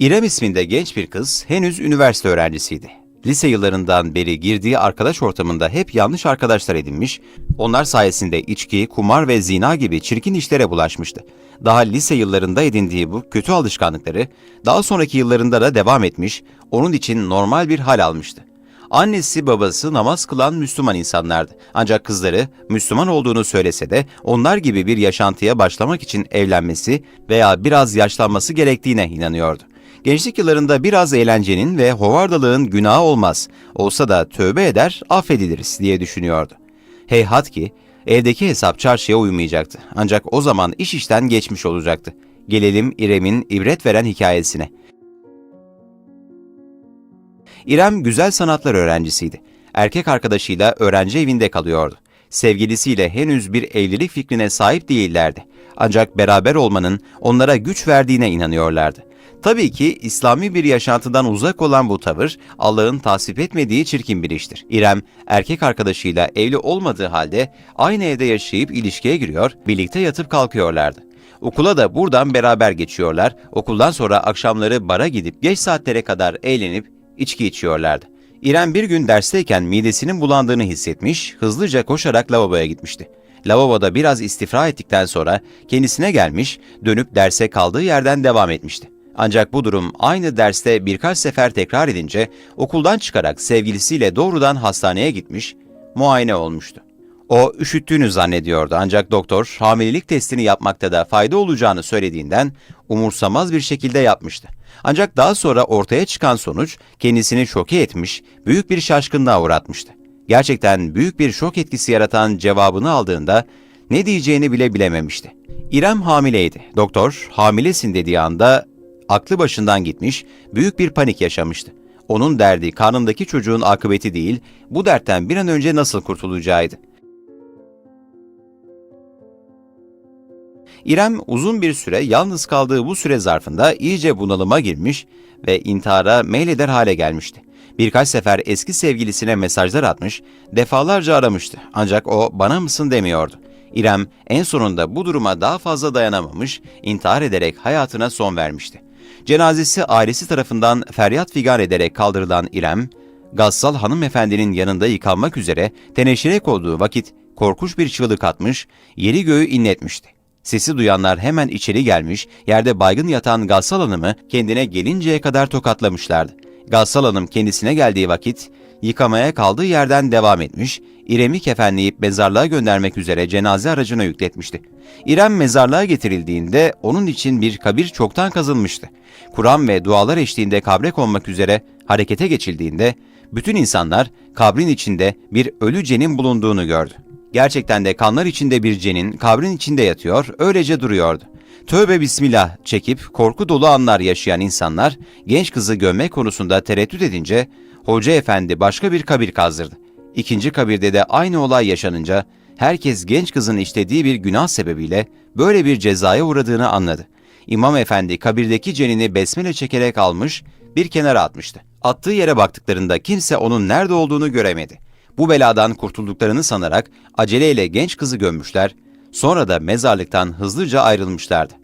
İrem isminde genç bir kız henüz üniversite öğrencisiydi. Lise yıllarından beri girdiği arkadaş ortamında hep yanlış arkadaşlar edinmiş, onlar sayesinde içki, kumar ve zina gibi çirkin işlere bulaşmıştı. Daha lise yıllarında edindiği bu kötü alışkanlıkları daha sonraki yıllarında da devam etmiş, onun için normal bir hal almıştı. Annesi babası namaz kılan Müslüman insanlardı. Ancak kızları Müslüman olduğunu söylese de onlar gibi bir yaşantıya başlamak için evlenmesi veya biraz yaşlanması gerektiğine inanıyordu. Gençlik yıllarında biraz eğlencenin ve hovardalığın günahı olmaz. Olsa da tövbe eder, affediliriz diye düşünüyordu. Heyhat ki evdeki hesap çarşıya uymayacaktı. Ancak o zaman iş işten geçmiş olacaktı. Gelelim İrem'in ibret veren hikayesine. İrem güzel sanatlar öğrencisiydi. Erkek arkadaşıyla öğrenci evinde kalıyordu. Sevgilisiyle henüz bir evlilik fikrine sahip değillerdi. Ancak beraber olmanın onlara güç verdiğine inanıyorlardı. Tabii ki İslami bir yaşantıdan uzak olan bu tavır Allah'ın tasvip etmediği çirkin bir iştir. İrem erkek arkadaşıyla evli olmadığı halde aynı evde yaşayıp ilişkiye giriyor, birlikte yatıp kalkıyorlardı. Okula da buradan beraber geçiyorlar. Okuldan sonra akşamları bara gidip geç saatlere kadar eğlenip içki içiyorlardı. İrem bir gün dersteyken midesinin bulandığını hissetmiş, hızlıca koşarak lavaboya gitmişti. Lavaboda biraz istifra ettikten sonra kendisine gelmiş, dönüp derse kaldığı yerden devam etmişti. Ancak bu durum aynı derste birkaç sefer tekrar edince okuldan çıkarak sevgilisiyle doğrudan hastaneye gitmiş, muayene olmuştu. O üşüttüğünü zannediyordu ancak doktor hamilelik testini yapmakta da fayda olacağını söylediğinden umursamaz bir şekilde yapmıştı. Ancak daha sonra ortaya çıkan sonuç kendisini şoke etmiş, büyük bir şaşkınlığa uğratmıştı. Gerçekten büyük bir şok etkisi yaratan cevabını aldığında ne diyeceğini bile bilememişti. İrem hamileydi. Doktor hamilesin dediği anda aklı başından gitmiş, büyük bir panik yaşamıştı. Onun derdi karnındaki çocuğun akıbeti değil, bu dertten bir an önce nasıl kurtulacağıydı. İrem uzun bir süre yalnız kaldığı bu süre zarfında iyice bunalıma girmiş ve intihara meyleder hale gelmişti. Birkaç sefer eski sevgilisine mesajlar atmış, defalarca aramıştı ancak o bana mısın demiyordu. İrem en sonunda bu duruma daha fazla dayanamamış, intihar ederek hayatına son vermişti. Cenazesi ailesi tarafından feryat figan ederek kaldırılan İrem, Gassal hanımefendinin yanında yıkanmak üzere teneşire koyduğu vakit korkunç bir çığlık atmış, yeri göğü inletmişti. Sesi duyanlar hemen içeri gelmiş, yerde baygın yatan Gassal Hanım'ı kendine gelinceye kadar tokatlamışlardı. Gassal Hanım kendisine geldiği vakit yıkamaya kaldığı yerden devam etmiş, İrem'i kefenleyip mezarlığa göndermek üzere cenaze aracına yükletmişti. İrem mezarlığa getirildiğinde onun için bir kabir çoktan kazılmıştı. Kur'an ve dualar eşliğinde kabre konmak üzere harekete geçildiğinde bütün insanlar kabrin içinde bir ölü cenin bulunduğunu gördü. Gerçekten de kanlar içinde bir cenin kabrin içinde yatıyor, öylece duruyordu. Tövbe bismillah çekip korku dolu anlar yaşayan insanlar genç kızı gömmek konusunda tereddüt edince Hoca efendi başka bir kabir kazdırdı. İkinci kabirde de aynı olay yaşanınca herkes genç kızın işlediği bir günah sebebiyle böyle bir cezaya uğradığını anladı. İmam efendi kabirdeki cenini besmele çekerek almış, bir kenara atmıştı. Attığı yere baktıklarında kimse onun nerede olduğunu göremedi. Bu beladan kurtulduklarını sanarak aceleyle genç kızı gömmüşler, sonra da mezarlıktan hızlıca ayrılmışlardı.